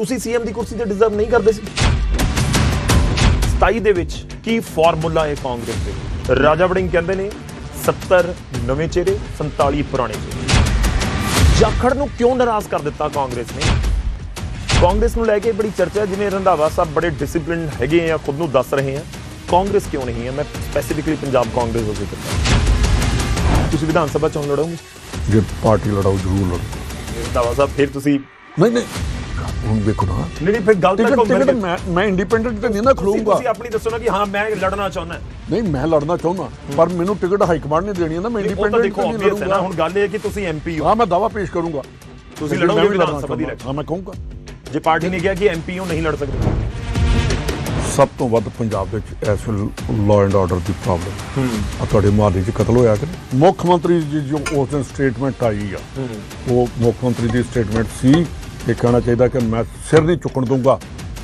ਤੁਸੀਂ ਸੀਐਮ ਦੀ ਕੁਰਸੀ ਤੇ ਡਿਜ਼ਰਵ ਨਹੀਂ ਕਰਦੇ ਸੀ। 27 ਦੇ ਵਿੱਚ ਕੀ ਫਾਰਮੂਲਾ ਹੈ ਕਾਂਗਰਸ ਦੇ? ਰਾਜਾ ਵੜਿੰਗ ਕਹਿੰਦੇ ਨੇ 70 ਨਵੇਂ ਚਿਹਰੇ 47 ਪੁਰਾਣੇ ਚਿਹਰੇ। ਜਾਖੜ ਨੂੰ ਕਿਉਂ ਨਾਰਾਜ਼ ਕਰ ਦਿੱਤਾ ਕਾਂਗਰਸ ਨੇ? ਕਾਂਗਰਸ ਨੂੰ ਲੈ ਕੇ ਬੜੀ ਚਰਚਾ ਜਿਵੇਂ ਰੰਧਾਵਾ ਸਾਹਿਬ ਬੜੇ ਡਿਸਪਲਿਨ ਹੈਗੇ ਆ ਖੁਦ ਨੂੰ ਦੱਸ ਰਹੇ ਆ। ਕਾਂਗਰਸ ਕਿਉਂ ਨਹੀਂ ਹੈ? ਮੈਂ ਸਪੈਸੀਫਿਕਲੀ ਪੰਜਾਬ ਕਾਂਗਰਸ ਦਾ ਜ਼ਿਕਰ ਕਰ ਰਿਹਾ ਤੁਸੀਂ ਵਿਧਾਨ ਸਭਾ ਚੋਣ ਲੜੋਗੇ? ਜੇ ਪਾਰਟੀ ਲੜਾਓ ਜ਼ਰੂਰ ਲੜੋ। ਰੰਧਾਵਾ ਸਾਹਿਬ ਫਿਰ ਤੁਸੀਂ ਨਹੀਂ ਨਹੀਂ। ਹੁਣ ਵੇਖੋ ਨਾ। ਨਹੀਂ ਨਹੀਂ ਫਿਰ ਗੱਲ ਤੱਕ ਟਿਕਟ ਮੈਂ ਮੈਂ ਇੰਡੀਪੈਂਡੈਂਟ ਤੇ ਨਹੀਂ ਨਾ ਖੜੂੰਗਾ। ਤੁਸੀਂ ਆਪਣੀ ਦੱਸੋ ਨਾ ਕਿ ਹਾਂ ਮੈਂ ਲੜਨਾ ਚਾਹੁੰਦਾ। ਨਹੀਂ ਮੈਂ ਲੜਨਾ ਚਾਹੁੰਦਾ ਪਰ ਮੈਨੂੰ ਟਿਕਟ ਹਾਈ ਕਮਾਂਡ ਨੇ ਦੇਣੀ ਹੈ ਨਾ ਮੈਂ ਤਾਂ ਇੰਡੀਪੈਂਡੈਂਟ ਨਹੀਂ ਹੈ ਲੜੂੰਗਾ। ਹੁਣ ਗੱਲ ਇਹ ਹੈ ਕਿ ਤੁਸੀਂ ਐਮਪੀ ਹੋ। ਹਾਂ ਮੈਂ ਦਾਵਾ ਪੇਸ਼ ਕਰੂੰਗਾ। ਤੁਸੀਂ ਲੜੋਗੇ ਵੀ ਵਿਧਾਨ ਸਭਾ ਦੀ। ਇਲੈਕਸ਼ਨ ਹਾਂ ਮੈਂ ਕਹੂੰਗਾ। ਜੇ ਪਾਰਟੀ ਨੇ ਕਿਹਾ ਕਿ ਐਮਪੀ ਉਹ ਨਹੀਂ ਲੜ ਸਕਦੇ। ਸਭ ਤੋਂ ਵੱਧ ਪੰਜਾਬ ਵਿੱਚ ਇਸ ਵੇਲੇ ਲਾਅ ਐਂਡ ਆਰਡਰ ਦੀ ਪ੍ਰੋਬਲਮ ਆ ਤੁਹਾਡੇ ਮੁਹੱਲੇ 'ਚ ਕਤਲ ਹੋਇਆ ਕਿ? ਮੁੱਖ ਮੰਤਰੀ ਜੀ ਜੋ ਉਸ ਦਿਨ ਸਟੇਟਮੈਂਟ ਆਈ ਆ ਉਹ ਮੁੱਖ ਮੰਤਰੀ ਦੀ ਸਟੇਟਮੈਂਟ ਸੀ। ਇਹ ਕਹਿਣਾ ਚਾਹੀਦਾ ਕਿ ਮੈਂ ਸਿਰ ਨਹੀਂ ਚੁੱਕਣ ਦੂੰਗਾ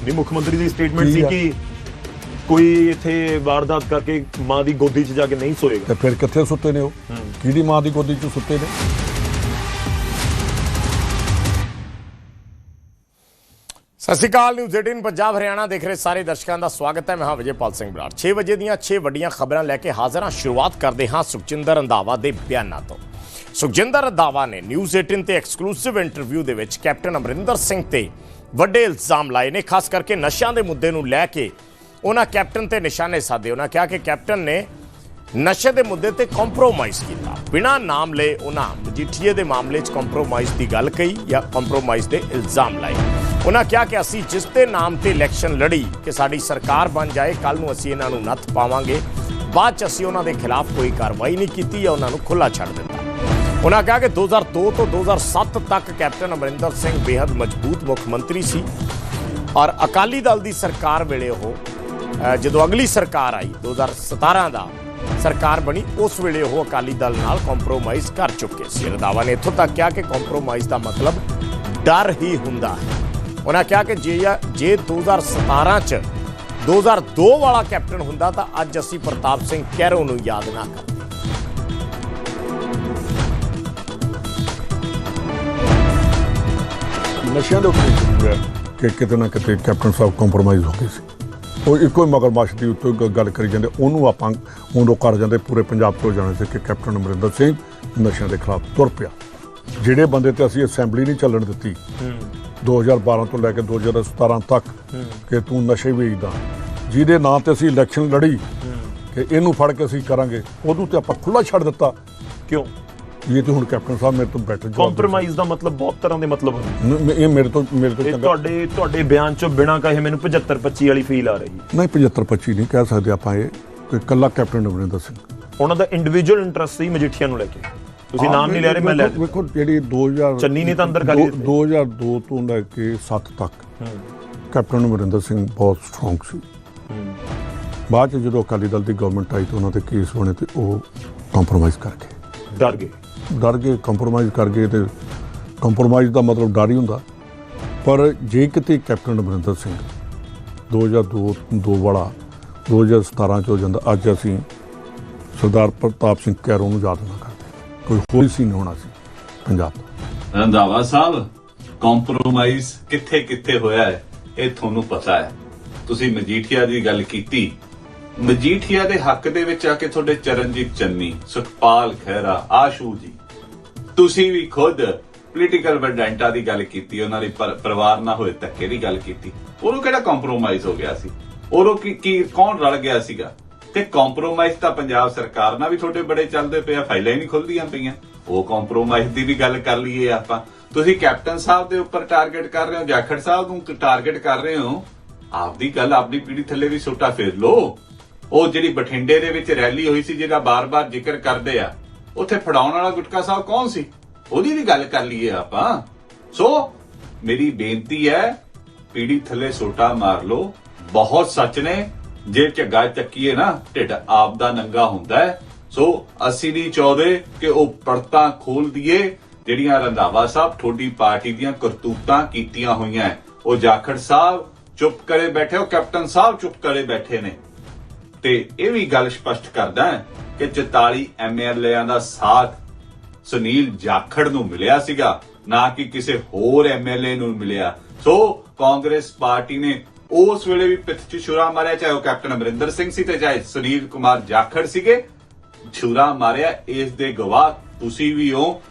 ਨਹੀਂ ਮੁੱਖ ਮੰਤਰੀ ਦੀ ਸਟੇਟਮੈਂਟ ਸੀ? ਕਿ ਕੋਈ ਇੱਥੇ ਵਾਰਦਾਤ ਕਰਕੇ ਮਾਂ ਦੀ ਗੋਦੀ 'ਚ ਜਾ ਕੇ ਨਹੀਂ ਸੋਏਗਾ। ਤੇ ਫਿਰ ਕਿੱਥੇ ਸੁੱਤੇ ਨੇ ਉਹ? ਕਿਹਦੀ ਮਾਂ ਦੀ ਗੋਦੀ 'ਚ ਸੁੱਤੇ ਨੇ? ਸਤਿ ਸ਼੍ਰੀ ਅਕਾਲ ਨਿਊਜ਼ 18 ਪੰਜਾਬ ਹਰਿਆਣਾ ਦੇਖ ਰਹੇ ਸਾਰੇ ਦਰਸ਼ਕਾਂ ਦਾ ਸਵਾਗਤ ਹੈ। ਮੈਂ ਹਾਂ ਵਿਜੇਪਾਲ ਸਿੰਘ ਬਰਾੜ। 6 ਵਜੇ ਦੀਆਂ 6 ਵੱਡੀਆਂ ਖਬਰਾਂ ਲੈ ਕੇ ਹਾਜ਼ਰ। ਹਾਂ ਸ਼ੁਰੂਆਤ ਕਰਦੇ ਹਾਂ ਸੁਖਜਿੰਦਰ ਰੰਧਾਵਾ ਦੇ ਬਿਆਨਾਂ ਤੋਂ। ਸੁਖਜਿੰਦਰ ਰੰਧਾਵਾ ਨੇ ਨਿਊਜ਼ 18 ਤੇ ਐਕਸਕਲੂਸਿਵ ਇੰਟਰਵਿਊ ਦੇ ਵਿੱਚ ਕੈਪਟਨ ਅਮਰਿੰਦਰ ਸਿੰਘ ਤੇ ਵੱਡੇ ਇਲਜ਼ਾਮ ਲਾਏ ਨੇ, ਖਾਸ ਕਰਕੇ ਨਸ਼ਿਆਂ ਦੇ ਮੁੱਦੇ ਨੂੰ ਲੈ ਕੇ। ਉਹਨਾਂ ਕੈਪਟਨ ਤੇ ਨਿਸ਼ਾਨੇ ਸਾਧੇ। ਉਹਨਾਂ ਕਿਹਾ ਕਿ ਕੈਪਟਨ ਨੇ ਨਸ਼ੇ ਦੇ ਮੁੱਦੇ ਤੇ ਕੰਪਰੋਮਾਈਜ਼ ਕੀਤਾ। ਬਿਨਾਂ ਨਾਮ ਲਏ ਉਹਨਾਂ ਮਜੀਠੀਏ ਦੇ ਮਾਮਲੇ 'ਚ ਕੰਪਰੋਮਾਈਜ਼ ਦੀ ਗੱਲ ਕਹੀ ਜਾਂ ਕੰਪਰੋਮਾਈਜ਼ ਦੇ ਇਲਜ਼ਾਮ ਲਾਏ। ਉਹਨਾਂ ਕਿਹਾ ਕਿ ਅਸੀਂ ਜਿਸ ਦੇ ਨਾਮ ਤੇ ਇਲੈਕਸ਼ਨ ਲੜੀ ਕਿ ਸਾਡੀ ਸਰਕਾਰ ਬਣ ਜਾਏ ਕੱਲ ਨੂੰ ਅਸੀਂ ਇਹਨਾਂ ਨੂੰ ਨੱਥ ਪਾਵਾਂਗੇ। ਬਾਅਦ 'ਚ ਅਸੀਂ ਉਹਨਾਂ ਦੇ ਖਿਲਾਫ ਕੋਈ ਕਾਰਵਾਈ ਨਹੀਂ ਕੀਤੀ ਜਾਂ ਉਹਨਾਂ ਨੂੰ ਖੁੱਲਾ ਛੱਡ ਦਿੱਤਾ। ਉਹਨਾਂ ਕਿਹਾ ਕਿ 2002 ਤੋਂ 2007 ਤੱਕ ਕੈਪਟਨ ਅਮਰਿੰਦਰ ਸਿੰਘ ਬੇहद ਮਜ਼ਬੂਤ ਮੁੱਖ ਮੰਤਰੀ ਸੀ। ਔਰ ਅਕਾਲੀ ਦਲ ਦੀ ਸਰਕਾਰ ਵੇਲੇ ਉਹ ਜਦੋਂ ਅਗਲੀ ਸਰਕਾਰ ਆਈ 2017 ਦਾ ਸਰਕਾਰ ਬਣੀ, ਉਸ ਵੇਲੇ ਉਹ ਅਕਾਲੀ ਦਲ ਨਾਲ ਕੰਪਰੋਮਾਈਜ਼ ਕਰ ਚੁੱਕੇ ਸੀ। ਰੰਧਾਵਾ ਨੇ ਇੱਥੋਂ ਤੱਕ ਕਿਹਾ ਕਿ ਕੰਪਰੋਮਾਈਜ਼ ਦਾ ਮਤਲਬ ਡਰ ਹੀ ਹੁੰਦਾ ਹੈ। ਉਹਨਾਂ ਕਿਹਾ ਕਿ ਜੇ ਜੇ 2017 ਚ 2002 ਵਾਲਾ ਕੈਪਟਨ ਹੁੰਦਾ ਤਾਂ ਅੱਜ ਅਸੀਂ ਪ੍ਰਤਾਪ ਸਿੰਘ ਕੈਰੋ ਨੂੰ ਯਾਦ ਨਾ ਕਰਦੇ ਨਸ਼ਿਆਂ ਦੇ ਉੱਤੇ ਜ਼ਰੂਰ ਹੈ ਕਿ ਕਿਤੇ ਨਾ ਕਿਤੇ ਕੈਪਟਨ ਸਾਹਿਬ ਕੰਪਰੋਮਾਈਜ਼ ਹੋ ਗਏ ਸੀ। ਉਹ ਇੱਕੋ ਹੀ ਮਗਰਮੱਛ ਦੀ ਉੱਤੇ ਗੱਲ ਕਰੀ ਜਾਂਦੇ ਉਹਨੂੰ ਆਪਾਂ ਉਹਨੂੰ ਕਰ ਜਾਂਦੇ ਪੂਰੇ ਪੰਜਾਬ ਤੋਂ ਜਾਣੇ ਸੀ ਕਿ ਕੈਪਟਨ ਅਮਰਿੰਦਰ ਸਿੰਘ ਨਸ਼ਿਆਂ ਦੇ ਖਿਲਾਫ ਤੁਰ ਪਿਆ। ਜਿਹੜੇ ਬੰਦੇ ਤੇ ਅਸੀਂ ਅਸੈਂਬਲੀ ਨਹੀਂ ਚੱਲਣ ਦਿੱਤੀ 2012 ਤੋਂ ਲੈ ਕੇ 2017 ਤੱਕ ਕਿ ਤੂੰ ਨਸ਼ੇ ਵੇਚਦਾ ਜਿਹਦੇ ਨਾਂ ਤੇ ਅਸੀਂ ਇਲੈਕਸ਼ਨ ਲੜੀ ਕਿ ਇਹਨੂੰ ਫੜ ਕੇ ਅਸੀਂ ਕਰਾਂਗੇ ਉਦੋਂ ਤੇ ਆਪਾਂ ਖੁੱਲਾ ਛੱਡ ਦਿੱਤਾ। ਕਿਉਂ? ਇਹ ਤੇ ਹੁਣ ਕੈਪਟਨ ਸਾਹਿਬ ਮੇਰੇ ਤੋਂ ਬੈਟਰ ਜਵਾਬ ਦੇ ਕੰਪਰੋਮਾਈਜ਼ ਦਾ ਮਤਲਬ ਬਹੁਤ ਤਰ੍ਹਾਂ ਦੇ ਮਤਲਬ ਹੁੰਦੇ ਸਕਦੇ। ਨ- ਇਹ ਮੇਰੇ ਤੋਂ ਮੇਰੇ ਤੋਂ ਇਹ ਚੰਗਾ ਤੁਹਾਡੇ ਤੁਹਾਡੇ ਬਿਆਨ ਚੋਂ ਬਿਨਾਂ ਕਹੇ ਮੈਨੂੰ 75 25 ਵਾਲੀ ਫੀਲ ਆ ਰਹੀ ਨਹੀਂ 75 25 ਨਹੀਂ ਕਹਿ ਸਕਦੇ ਆਪਾਂ ਇਹ। ਕਿ ਕੱਲਾ ਕੈਪਟਨ ਅਮਰਿੰਦਰ ਸਿੰਘ। ਉਹਨਾਂ ਦਾ ਇੰਡੀਵਿਜੂਅਲ ਇੰਟਰਸਟ ਸੀ ਮਜੀਠੀਆਂ ਨੂੰ ਲੈ ਕੇ। ਤੁਸੀਂ ਨਾਮ ਨਹੀਂ ਲੈ ਰਹੇ ਮੈਂ ਲੈ ਵੇਖੋ- ਵੇਖੋ ਜਿਹੜੀ 2000 ਚੰਨੀ ਨੇ ਤਾਂ ਅੰਦਰ ਕਰ ਹੀ ਦੋ- ਦਿੱਤੇ। 2002 ਤੋਂ ਲੈ ਕੇ 7 ਤੱਕ ਕੈਪਟਨ ਅਮਰਿੰਦਰ ਸਿੰਘ ਬਹੁਤ ਸਟਰੋਂਗ ਸੀ। ਬਾਅਦ ਚ ਜਦੋਂ ਅਕਾਲੀ ਦਲ ਦੀ ਗਵਰਨਮੈਂਟ ਆਈ ਤਾਂ ਉਹਨਾਂ ਤੇ ਕੇਸ ਬਣੇ ਤੇ ਉਹ ਕੰਪਰੋਮਾਈਜ਼ ਕਰ ਗਏ ਡਰ ਗਏ। ਡਰ ਗਏ ਕੰਪਰੋਮਾਈਜ਼ ਕਰ ਗਏ ਤੇ ਕੰਪਰੋਮਾਈਜ਼ ਦਾ ਮਤਲਬ ਡਰ ਹੀ ਹੁੰਦਾ। ਪਰ ਜੇ ਕਿਤੇ ਕੈਪਟਨ ਅਮਰਿੰਦਰ ਸਿੰਘ 2002 ਦੋ ਵਾਲਾ 2017 ਚ ਹੋ ਜਾਂਦਾ, ਅੱਜ ਅਸੀਂ ਸਰਦਾਰ ਪ੍ਰਤਾਪ ਸਿੰਘ ਕੈਰੋਂ ਨੂੰ ਯਾਦ ਨਾ ਕਰਦੇ। ਕੋਈ ਹੋਰ ਸੀ ਨਹੀਂ ਹੋਣਾ ਸੀ ਪੰਜਾਬ ਦਾ ਰੰਧਾਵਾ ਸਾਹਿਬ ਕੰਪਰੋਮਾਈਜ਼ ਕਿੱਥੇ ਕਿੱਥੇ ਹੋਇਆ ਹੈ, ਇਹ ਤੁਹਾਨੂੰ ਪਤਾ ਹੈ। ਤੁਸੀਂ ਮਜੀਠੀਆ ਦੀ ਗੱਲ ਕੀਤੀ। ਮਜੀਠੀਆ ਦੇ ਹੱਕ ਦੇ ਵਿੱਚ ਆ ਕੇ ਤੁਹਾਡੇ ਚਰਨਜੀਤ ਚੰਨੀ, ਸੁਖਪਾਲ ਖਹਿਰਾ, ਆਸ਼ੂ ਜੀ। ਤੁਸੀਂ ਵੀ ਖੁਦ ਪੋਲੀਟੀਕਲ ਵੈਂਡੈਂਟਾ ਦੀ ਗੱਲ ਕੀਤੀ, ਉਹਨਾਂ ਦੇ ਪਰਿਵਾਰ ਨਾਲ ਹੋਏ ਧੱਕੇ ਦੀ ਗੱਲ ਕੀਤੀ, ਉਹਨੂੰ ਕਿਹੜਾ ਕੰਪਰੋਮਾਈਜ਼ ਹੋ ਗਿਆ ਸੀ? ਉਹਨੂੰ ਕੀ ਕੀ, ਕੌਣ ਰਲ ਗਿਆ ਸੀਗਾ? ਤੇ ਕੰਪਰੋਮਾਈਜ਼ ਤਾਂ ਪੰਜਾਬ ਸਰਕਾਰ ਨਾਲ ਵੀ ਤੁਹਾਡੇ ਬੜੇ ਚੱਲਦੇ ਪਏ ਆ, ਫਾਈਲਾਂ ਹੀ ਨਹੀਂ ਖੁੱਲਦੀਆਂ ਪਈਆਂ। ਉਹ ਕੰਪਰੋਮਾਈਜ਼ ਦੀ ਵੀ ਗੱਲ ਕਰ ਲਈਏ ਆਪਾਂ। ਤੁਸੀਂ ਕੈਪਟਨ ਸਾਹਿਬ ਦੇ ਉੱਪਰ ਟਾਰਗੇਟ ਕਰ ਰਹੇ ਹੋ, ਜਾਖੜ ਸਾਹਿਬ ਨੂੰ ਟਾਰਗੇਟ ਕਰ ਰਹੇ ਹੋ। ਆਪਦੀ ਗੱਲ ਆਪਣੀ ਪੀੜੀ ਥੱਲੇ ਵੀ ਸੋਟਾ ਫੇਰ ਲੋ ਉਹ ਜਿਹੜੀ ਬਠਿੰਡੇ ਦੇ ਵਿੱਚ ਰੈਲੀ ਹੋਈ ਸੀ, ਜਿਹਦਾ ਬਾਰ-ਬਾਰ ਜ਼ਿਕਰ ਕਰਦੇ ਆ ਉੱਥੇ ਫੜਾਉਣ ਵਾਲਾ ਗੁਟਕਾ ਸਾਹਿਬ ਕੌਣ ਸੀ? ਉਹਦੀ ਵੀ ਗੱਲ ਕਰ ਲਈਏ ਆਪਾਂ। ਸੋ, ਮੇਰੀ ਬੇਨਤੀ ਹੈ, ਪੀੜੀ ਥੱਲੇ ਸੋਟਾ ਮਾਰ ਲਓ। ਬਹੁਤ ਸੱਚ ਨੇ ਜੇ ਝੱਗਾ ਚੱਕੀਏ ਨਾ, ਢਿੱਡ ਆਪ ਦਾ ਨੰਗਾ ਹੁੰਦਾ ਹੈ। ਸੋ, ਅਸੀਂ ਨਹੀਂ ਚਾਹਦੇ ਕਿ ਉਹ ਪਰਤਾਂ ਖੋਲ ਦਈਏ ਜਿਹੜੀਆਂ ਰੰਧਾਵਾ ਸਾਹਿਬ ਤੁਹਾਡੀ ਪਾਰਟੀ ਦੀਆਂ ਕਰਤੂਤਾਂ ਕੀਤੀਆਂ ਹੋਈਆਂ ਉਹ ਜਾਖੜ ਸਾਹਿਬ ਚੁੱਪ ਕਰੇ ਬੈਠੇ, ਉਹ ਕੈਪਟਨ ਸਾਹਿਬ ਚੁੱਪ ਕਰੇ ਬੈਠੇ ਨੇ। ਤੇ ਇਹ ਵੀ ਗੱਲ ਸਪਸ਼ਟ ਕਰਦਾ ਹੈ ਕਿ 44 ਐਮਐਲਏਆਂ ਦਾ ਸਾਥ ਸੁਨੀਲ ਜਾਖੜ ਨੂੰ ਮਿਲਿਆ ਸੀਗਾ, ਨਾ ਕਿ ਕਿਸੇ ਹੋਰ ਐਮਐਲਏ ਨੂੰ ਮਿਲਿਆ। ਸੋ, ਕਾਂਗਰਸ ਪਾਰਟੀ ਨੇ ਉਸ ਵੇਲੇ ਵੀ ਪਿੱਠ 'ਚ ਛੁਰਾ ਮਾਰਿਆ, ਚਾਹੇ ਉਹ ਕੈਪਟਨ ਅਮਰਿੰਦਰ ਸਿੰਘ ਸੀ ਤੇ ਚਾਹੇ ਸੁਨੀਲ ਕੁਮਾਰ ਜਾਖੜ ਸੀਗੇ। ਛੁਰਾ ਮਾਰਿਆ, ਇਸ ਦੇ ਗਵਾਹ ਤੁਸੀਂ ਵੀ ਹੋ।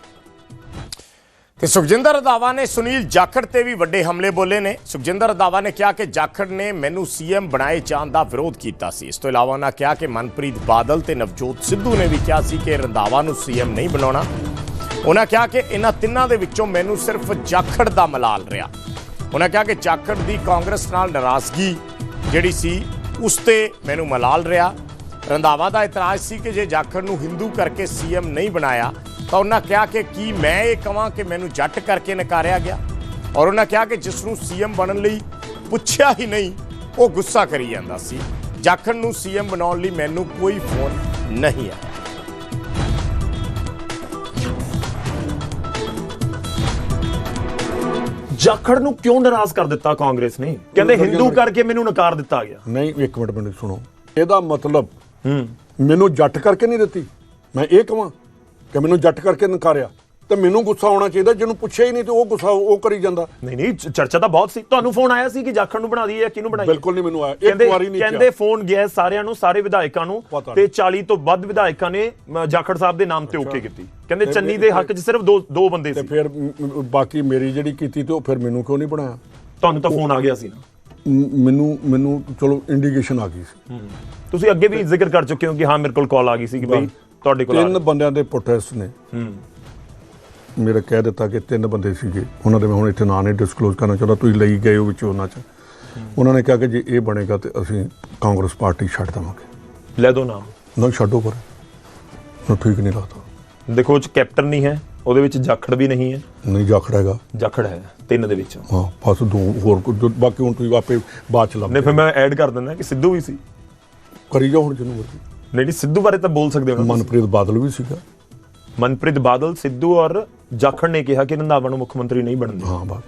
ਤੇ ਸੁਖਜਿੰਦਰ ਰੰਧਾਵਾ ਨੇ ਸੁਨੀਲ ਜਾਖੜ ਤੇ ਵੀ ਵੱਡੇ ਹਮਲੇ ਬੋਲੇ ਨੇ। ਸੁਖਜਿੰਦਰ ਰੰਧਾਵਾ ਨੇ ਕਿਹਾ ਕਿ ਜਾਖੜ ਨੇ ਮੈਨੂੰ ਸੀਐਮ ਬਣਾਏ ਜਾਣ ਦਾ ਵਿਰੋਧ ਕੀਤਾ ਸੀ। ਇਸ ਤੋਂ ਇਲਾਵਾ ਉਹਨਾਂ ਕਿਹਾ ਕਿ ਮਨਪ੍ਰੀਤ ਬਾਦਲ ਤੇ ਨਵਜੋਤ ਸਿੱਧੂ ਨੇ ਵੀ ਕਿਹਾ ਸੀ ਕਿ ਰੰਧਾਵਾ ਨੂੰ ਸੀਐਮ ਨਹੀਂ ਬਣਾਉਣਾ। ਉਹਨਾਂ ਕਿਹਾ ਕਿ ਇਹਨਾਂ ਤਿੰਨਾਂ ਦੇ ਵਿੱਚੋਂ ਮੈਨੂੰ ਸਿਰਫ ਜਾਖੜ ਦਾ ਮਲਾਲ ਰਿਹਾ। ਉਹਨਾਂ ਕਿਹਾ ਕਿ ਜਾਖੜ ਦੀ ਕਾਂਗਰਸ ਨਾਲ ਨਾਰਾਜ਼ਗੀ ਜਿਹੜੀ ਸੀ, ਉਸ ਤੇ ਮੈਨੂੰ ਮਲਾਲ ਰਿਹਾ। ਰੰਧਾਵਾ ਦਾ ਇਤਰਾਜ਼ ਸੀ ਕਿ ਜੇ ਜਾਖੜ ਨੂੰ ਹਿੰਦੂ ਕਰਕੇ ਸੀਐਮ ਨਹੀਂ ਬਣਾਇਆ ਤਾਂ ਉਹਨਾਂ ਕਿਹਾ ਕਿ ਕੀ ਮੈਂ ਇਹ ਕਹਾਂ ਕਿ ਮੈਨੂੰ ਜੱਟ ਕਰਕੇ ਨਕਾਰਿਆ ਗਿਆ? ਔਰ ਉਹਨਾਂ ਕਿਹਾ ਕਿ ਜਿਸ ਨੂੰ ਸੀਐਮ ਬਣਨ ਲਈ ਪੁੱਛਿਆ ਹੀ ਨਹੀਂ ਉਹ ਗੁੱਸਾ ਕਰੀ ਜਾਂਦਾ ਸੀ। ਜਾਖੜ ਨੂੰ ਸੀਐਮ ਬਣਾਉਣ ਲਈ ਮੈਨੂੰ ਕੋਈ ਫੋਨ ਨਹੀਂ ਆਇਆ। ਜਾਖੜ ਨੂੰ ਕਿਉਂ ਨਾਰਾਜ਼ ਕਰ ਦਿੱਤਾ ਕਾਂਗਰਸ ਨੇ? ਕਹਿੰਦੇ ਹਿੰਦੂ ਕਰਕੇ ਮੈਨੂੰ ਨਕਾਰ ਦਿੱਤਾ ਗਿਆ। ਨਹੀਂ ਇੱਕ ਮਿੰਟ ਮੈਨੂੰ ਸੁਣੋ। ਇਹਦਾ ਮਤਲਬ ਮੈਨੂੰ ਜੱਟ ਕਰਕੇ ਨਹੀਂ ਦਿੱਤੀ। ਮੈਂ ਇਹ ਕਹਾਂ ਕਿ ਮੈਨੂੰ ਜੱਟ ਕਰਕੇ ਨਕਾਰਿਆ। ਤੇ ਮੈਨੂੰ ਗੁੱਸਾ ਆਉਣਾ ਚਾਹੀਦਾ ਜਿਹਨੂੰ ਪੁੱਛਿਆ ਹੀ ਨਹੀਂ ਤੇ ਉਹ ਗੁੱਸਾ ਉਹ ਕਰੀ ਜਾਂਦਾ। ਨਹੀਂ ਨਹੀਂ ਚਰਚਾ ਤਾਂ ਬਹੁਤ ਸੀ। ਤੁਹਾਨੂੰ ਫੋਨ ਆਇਆ ਸੀ ਕਿ ਜਾਖੜ ਨੂੰ ਬਣਾ ਦਈਏ ਜਾਂ ਕਿਹਨੂੰ ਬਣਾਈਏ? ਬਿਲਕੁਲ ਨਹੀਂ ਮੈਨੂੰ ਆਇਆ। ਇੱਕ ਵਾਰੀ ਨਹੀਂ ਕਹਿੰਦੇ ਕਿਹਾ ਫੋਨ ਗਿਆ ਸਾਰਿਆਂ ਨੂੰ ਸਾਰੇ ਵਿਧਾਇਕਾਂ ਨੂੰ ਤੇ ਨਹੀਂ। 40 ਤੋਂ ਵੱਧ ਵਿਧਾਇਕਾਂ ਨੇ ਜਾਖੜ ਸਾਹਿਬ ਦੇ ਨਾਮ ਤੇ ਓਕੇ ਕੀਤੀ। ਕਹਿੰਦੇ ਤੇ ਚੰਨੀ ਫਿਰ- ਦੇ ਹੱਕ 'ਚ ਸਿਰਫ ਦੋ ਦੋ ਬੰਦੇ ਤੇ ਸੀ। ਫਿਰ ਮ- ਮ- ਬਾਕੀ ਮੇਰੀ ਜਿਹੜੀ ਕੀਤੀ ਤੇ ਉਹ ਫਿਰ ਮੈਨੂੰ ਕਿਉਂ ਨਹੀਂ ਬਣਾਇਆ? ਤੁਹਾਨੂੰ ਤਾਂ ਫੋਨ ਆ ਗਿਆ ਸੀ ਨਾ। ਮੈਨੂੰ ਮੈਨੂੰ ਚਲੋ ਇੰਡੀਕੇਸ਼ਨ ਆ ਗਈ ਸੀ। ਤੁਸੀਂ ਅੱਗੇ ਵੀ ਜ਼ਿਕਰ ਕਰ ਚੁੱਕੇ ਹੋ ਕਿ ਹਾਂ ਮੇਰੇ ਕੋਲ ਕਾਲ ਆ ਗਈ ਸੀ ਕਿ ਬਈ ਤੁਹਾਡੇ ਕੋਲ ਤਿੰਨ। ਬੰਦਿਆਂ ਦੇ ਪ੍ਰੋਟੈਸਟ ਨੇ। ਮੇਰੇ ਕਹਿ ਦਿੱਤਾ ਕਿ ਤਿੰਨ ਬੰਦੇ ਸੀਗੇ। ਉਹਨਾਂ ਦੇ ਮੈਂ ਹੁਣ ਇੱਥੇ ਨਾਂ ਨਹੀਂ ਡਿਸਕਲੋਜ਼ ਕਰਨਾ ਚਾਹੁੰਦਾ। ਤੁਸੀਂ ਲਈ ਗਏ ਹੋ ਵਿੱਚ ਉਹਨਾਂ 'ਚ। ਉਹਨਾਂ ਨੇ ਕਿਹਾ ਕਿ ਜੇ ਇਹ ਬਣੇਗਾ ਤੇ ਅਸੀਂ ਕਾਂਗਰਸ ਪਾਰਟੀ ਛੱਡ ਦੇਵਾਂਗੇ। ਲੈ ਦੋ ਨਾਮ। ਨਾ ਛੱਡੋ ਪਰ। ਨਾ ਠੀਕ ਨਹੀਂ ਲੱਗਦਾ। ਦੇਖੋ ਉਹ ਚ ਕੈਪਟਨ ਨਹੀਂ ਹੈ। ਉਹਦੇ ਵਿੱਚ ਜਾਖੜ ਵੀ ਨਹੀਂ ਹੈ। ਨਹੀਂ ਜਾਖੜੇਗਾ ਜਾਖੜ ਹੈ ਤਿੰਨ ਦੇ ਵਿੱਚ। ਹਾਂ ਬਸ ਦੋ ਹੋਰ ਕੁਝ ਬਾਕੀ ਹੁਣ ਤੁਸੀਂ ਆਪੇ ਬਾਅਦ ਚ ਨਹੀਂ ਲੱਭ ਫਿਰ ਮੈਂ ਐਡ ਕਰ ਦਿੰਦਾ ਕਿ ਸਿੱਧੂ ਵੀ ਸੀ। ਕਰੀ ਜਾਓ ਹੁਣ ਜਿਹਨੂੰ ਮਰਜ਼ੀ। ਨਹੀਂ ਨਹੀਂ ਸਿੱਧੂ ਬਾਰੇ ਤਾਂ ਬੋਲ ਸਕਦੇ ਹੋ ਨਾ। ਮਨਪ੍ਰੀਤ ਬਾਦਲ ਵੀ ਸੀਗਾ। ਮਨਪ੍ਰੀਤ ਬਾਦਲ ਸਿੱਧੂ ਔਰ ਜਾਖੜ ਨੇ ਕਿਹਾ ਕਿ ਰੰਧਾਵਾ ਨੂੰ ਮੁੱਖ ਮੰਤਰੀ ਨਹੀਂ ਬਣਦੇ ਹਾਂ ਬਸ।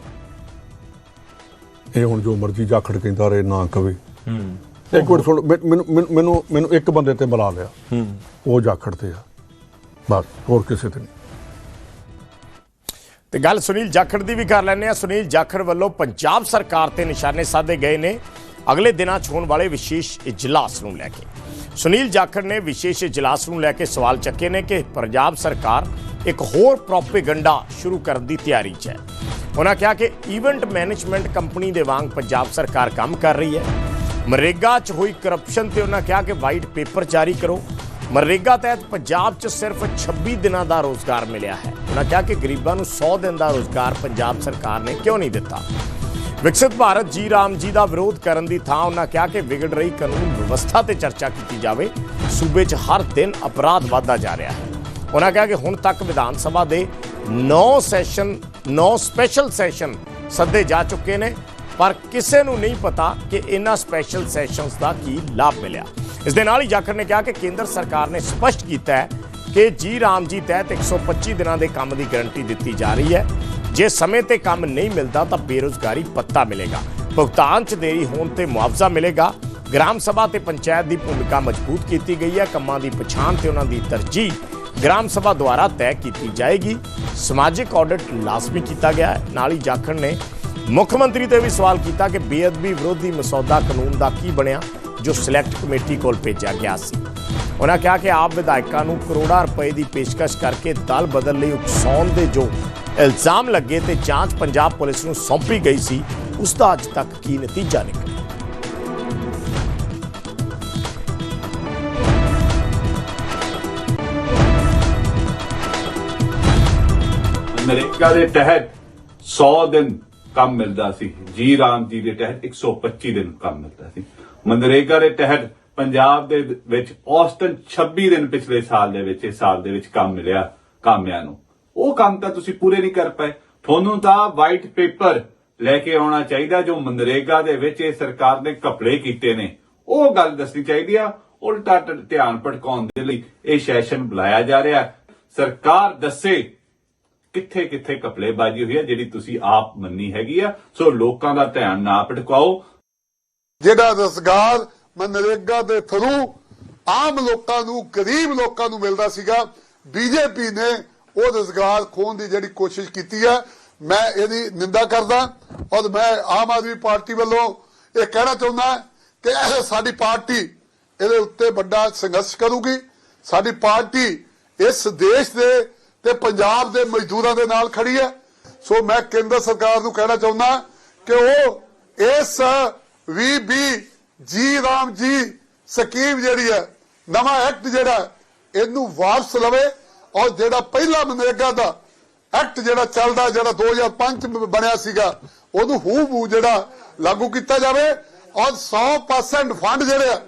ਇਹ ਹੁਣ ਜੋ ਮਰਜ਼ੀ ਜਾਖੜ ਕਹਿੰਦਾ ਰਹੇ ਨਾ ਕਵੇ। ਇੱਕ ਮਿੰਟ ਸੁਣ ਮੈਨ- ਮੈਨੂੰ ਮੈਨੂੰ- ਮੈਨੂੰ ਮੈਨੂੰ ਇੱਕ ਬੰਦੇ ਤੇ ਮਿਲਾ ਲਿਆ। ਉਹ ਜਾਖੜ ਤੇ ਆ। ਬਸ ਹੋਰ ਕਿਸੇ ਤੇ ਨਹੀਂ। ਤੇ ਗੱਲ ਸੁਨੀਲ ਜਾਖੜ ਦੀ ਵੀ ਕਰ ਲੈਂਦੇ ਆ ਸੁਨੀਲ ਜਾਖੜ ਵੱਲੋਂ ਪੰਜਾਬ ਸਰਕਾਰ ਤੇ ਨਿਸ਼ਾਨੇ ਸਾਧੇ ਗਏ ਨੇ। ਅਗਲੇ ਦਿਨਾਂ 'ਚ ਹੋਣ ਵਾਲੇ ਵਿਸ਼ੇਸ਼ ਇਜਲਾਸ ਨੂੰ ਲੈ ਕੇ। ਸੁਨੀਲ ਜਾਖੜ ਨੇ ਵਿਸ਼ੇਸ਼ ਇਜਲਾਸ ਨੂੰ ਲੈ ਕੇ ਸਵਾਲ ਚੱਕੇ ਨੇ ਕਿ ਪੰਜਾਬ ਸਰਕਾਰ ਇੱਕ ਹੋਰ ਪ੍ਰੋਪੇਗੰਡਾ ਸ਼ੁਰੂ ਕਰਨ ਦੀ ਤਿਆਰੀ 'ਚ ਹੈ। ਉਹਨਾਂ ਕਿਹਾ ਕਿ ਇਵੈਂਟ ਮੈਨੇਜਮੈਂਟ ਕੰਪਨੀ ਦੇ ਵਾਂਗ ਪੰਜਾਬ ਸਰਕਾਰ ਕੰਮ ਕਰ ਰਹੀ ਹੈ। ਮਰੇਗਾ 'ਚ ਹੋਈ ਕਰਪਸ਼ਨ ਤੇ ਉਹਨਾਂ ਕਿਹਾ ਕਿ ਵਾਈਟ ਪੇਪਰ ਜਾਰੀ ਕਰੋ। ਮਨਰੇਗਾ ਤਹਿਤ ਪੰਜਾਬ 'ਚ ਸਿਰਫ 26 ਦਿਨਾਂ ਦਾ ਰੋਜ਼ਗਾਰ ਮਿਲਿਆ ਹੈ। ਉਹਨਾਂ ਕਿਹਾ ਕਿ ਗਰੀਬਾਂ ਨੂੰ 100 ਦਿਨ ਦਾ ਰੋਜ਼ਗਾਰ ਪੰਜਾਬ ਸਰਕਾਰ ਨੇ ਕਿਉਂ ਨਹੀਂ ਦਿੱਤਾ? ਵਿਕਸਿਤ ਭਾਰਤ ਜੀ ਰਾਮ ਜੀ ਦਾ ਵਿਰੋਧ ਕਰਨ ਦੀ ਥਾਂ ਉਹਨਾਂ ਕਿਹਾ ਕਿ ਵਿਗੜ ਰਹੀ ਕਾਨੂੰਨ ਵਿਵਸਥਾ ਤੇ ਚਰਚਾ ਕੀਤੀ ਜਾਵੇ, ਸੂਬੇ 'ਚ ਹਰ ਦਿਨ ਅਪਰਾਧ ਵਧਦਾ ਜਾ ਰਿਹਾ ਹੈ। ਉਹਨਾਂ ਕਿਹਾ ਕਿ ਹੁਣ ਤੱਕ ਵਿਧਾਨ ਸਭਾ ਦੇ 9 ਸੈਸ਼ਨ 9 ਸਪੈਸ਼ਲ ਸੈਸ਼ਨ ਸੱਦੇ ਜਾ ਚੁੱਕੇ ਨੇ, ਪਰ ਕਿਸੇ ਨੂੰ ਨਹੀਂ ਪਤਾ ਕਿ ਇਹਨਾਂ ਸਪੈਸ਼ਲ ਸੈਸ਼ਨਸ ਦਾ ਕੀ ਲਾਭ ਮਿਲਿਆ। ਇਸ ਦੇ ਨਾਲ ਹੀ ਜਾਖੜ ਨੇ ਕਿਹਾ ਕਿ ਕੇਂਦਰ ਸਰਕਾਰ ਨੇ ਸਪਸ਼ਟ ਕੀਤਾ ਹੈ ਕਿ ਜੀ ਰਾਮ ਜੀ ਤਹਿਤ 125 ਦਿਨਾਂ ਦੇ ਕੰਮ ਦੀ ਗਾਰੰਟੀ ਦਿੱਤੀ ਜਾ ਰਹੀ ਹੈ। ਜੇ ਸਮੇਂ ਤੇ ਕੰਮ ਨਹੀਂ ਮਿਲਦਾ ਤਾਂ ਬੇਰੁਜ਼ਗਾਰੀ ਪੱਤਾ ਮਿਲੇਗਾ। ਭੁਗਤਾਨ 'ਚ ਦੇਰੀ ਹੋਣ ਤੇ ਮੁਆਵਜ਼ਾ ਮਿਲੇਗਾ। ਗ੍ਰਾਮ ਸਭਾ ਤੇ ਪੰਚਾਇਤ ਦੀ ਭੂਮਿਕਾ ਮਜ਼ਬੂਤ ਕੀਤੀ ਗਈ ਹੈ। ਕੰਮਾਂ ਦੀ ਪਛਾਣ ਤੇ ਉਹਨਾਂ ਦੀ ਤਰਜੀਹ ਗ੍ਰਾਮ ਸਭਾ ਦੁਆਰਾ ਤੈਅ ਕੀਤੀ ਜਾਏਗੀ। ਸਮਾਜਿਕ ਆਡਿਟ ਲਾਜ਼ਮੀ ਕੀਤਾ ਗਿਆ ਹੈ। ਨਾਲ ਹੀ ਜਾਖੜ ਨੇ ਮੁੱਖ ਮੰਤਰੀ ਤੇ ਵੀ ਸਵਾਲ ਕੀਤਾ ਕਿ ਬੇਅਦਬੀ ਵਿਰੋਧੀ ਮਸੌਦਾ ਕਾਨੂੰਨ ਦਾ ਕੀ ਬਣਿਆ? ਜੋ ਸਿਲੈਕਟ ਕਮੇਟੀ ਕੋਲ ਭੇਜਿਆ ਗਿਆ ਸੀ। ਉਹਨਾਂ ਕਿਹਾ ਕਿ ਆਪ ਵਿਧਾਇਕਾਂ ਨੂੰ ਕਰੋੜਾਂ ਰੁਪਏ ਦੀ ਪੇਸ਼ਕਸ਼ ਕਰਕੇ ਦਲ ਬਦਲ ਲਈ ਉਕਸਾਉਣ ਦੇ ਜੋ ਇਲਜ਼ਾਮ ਲੱਗੇ ਤੇ ਜਾਂਚ ਪੰਜਾਬ ਪੁਲਿਸ ਨੂੰ ਸੌਂਪੀ ਗਈ ਸੀ, ਉਸ ਦਾ ਅੱਜ ਤੱਕ ਕੀ ਨਤੀਜਾ ਨਿਕਲਿਆ? ਨਰੇਗਾ ਦੇ ਤਹਿਤ 100 ਦਿਨ ਕੰਮ ਮਿਲਦਾ ਸੀ। ਜੀ ਰਾਮ ਜੀ ਦੇ ਤਹਿਤ 125 ਦਿਨ ਕੰਮ ਮਿਲਦਾ ਸੀ। ਮਨਰੇਗਾ ਦੇ ਤਹਿਤ ਪੰਜਾਬ ਦੇ ਵਿੱਚ ਔਸਤਨ 26 ਦਿਨ ਪਿਛਲੇ ਸਾਲ ਦੇ ਵਿੱਚ, ਇਸ ਸਾਲ ਦੇ ਵਿੱਚ ਕੰਮ ਮਿਲਿਆ ਕਾਮਿਆਂ ਨੂੰ। ਉਹ ਕੰਮ ਤਾਂ ਤੁਸੀਂ ਪੂਰੇ ਨਹੀਂ ਕਰ ਪਾਏ। ਤੁਹਾਨੂੰ ਤਾਂ ਵਾਈਟ ਪੇਪਰ ਲੈ ਕੇ ਆਉਣਾ ਚਾਹੀਦਾ ਜੋ ਮਨਰੇਗਾ ਦੇ ਵਿੱਚ ਇਹ ਸਰਕਾਰ ਨੇ ਕਪੜੇ ਕੀਤੇ ਨੇ। ਉਹ ਗੱਲ ਦੱਸਣੀ ਚਾਹੀਦੀ ਆ, ਉਲਟਾ ਧਿਆਨ ਭਟਕਾਉਣ ਦੇ ਲਈ ਇਹ ਸੈਸ਼ਨ ਬੁਲਾਇਆ ਜਾ ਰਿਹਾ। ਸਰਕਾਰ ਦੱਸੇ ਕਿੱਥੇ ਕਿੱਥੇ ਕਪਲੇਬਾਜ਼ੀ ਹੋਈ ਹੈ, ਜਿਹੜੀ ਤੁਸੀਂ ਆਪ ਮੰਨੀ ਹੈਗੀ ਆ? ਸੋ ਲੋਕਾਂ ਦਾ ਧਿਆਨ ਨਾ ਭਟਕਾਓ। ਜਿਹੜਾ ਰੁਜ਼ਗਾਰ ਮਨਰੇਗਾ ਦੇ ਥਰੂ ਆਮ ਲੋਕਾਂ ਨੂੰ, ਗਰੀਬ ਲੋਕਾਂ ਨੂੰ ਮਿਲਦਾ ਸੀਗਾ, ਬੀਜੇਪੀ ਨੇ ਉਹ ਰੁਜ਼ਗਾਰ ਖੋਣ ਦੀ ਜਿਹੜੀ ਕੋਸ਼ਿਸ਼ ਕੀਤੀ ਹੈ, ਮੈਂ ਇਹਦੀ ਨਿੰਦਾ ਕਰਦਾ ਔਰ ਮੈਂ ਆਮ ਆਦਮੀ ਪਾਰਟੀ ਵੱਲੋਂ ਇਹ ਕਹਿਣਾ ਚਾਹੁੰਦਾ ਕਿ ਇਹ ਸਾਡੀ ਪਾਰਟੀ ਇਹਦੇ ਉੱਤੇ ਵੱਡਾ ਸੰਘਰਸ਼ ਕਰੂਗੀ। ਸਾਡੀ ਪਾਰਟੀ ਇਸ ਦੇਸ਼ ਦੇ ਤੇ ਪੰਜਾਬ ਦੇ ਮਜ਼ਦੂਰਾਂ ਦੇ ਨਾਲ ਖੜੀ ਹੈ। ਸੋ ਮੈਂ ਕੇਂਦਰ ਸਰਕਾਰ ਨੂੰ ਕਹਿਣਾ ਚਾਹੁੰਦਾ ਕਿ ਉਹ ਇਸ ਵੀ ਜੀ ਰਾਮ ਜੀ ਸਕੀਮ ਜਿਹੜੀ ਹੈ, ਨਵਾਂ ਐਕਟ ਜਿਹੜਾ ਇਹਨੂੰ ਵਾਪਸ ਲਵੇ ਔਰ ਜਿਹੜਾ ਪਹਿਲਾ ਮਨਰੇਗਾ ਦਾ ਐਕਟ ਜਿਹੜਾ ਚੱਲਦਾ, ਜਿਹੜਾ 2005 ਬਣਿਆ ਸੀਗਾ, ਉਹਨੂੰ ਹੂ ਬੂ ਜਿਹੜਾ ਲਾਗੂ ਕੀਤਾ ਜਾਵੇ ਔਰ 100% ਫੰਡ ਜਿਹੜੇ ਆ,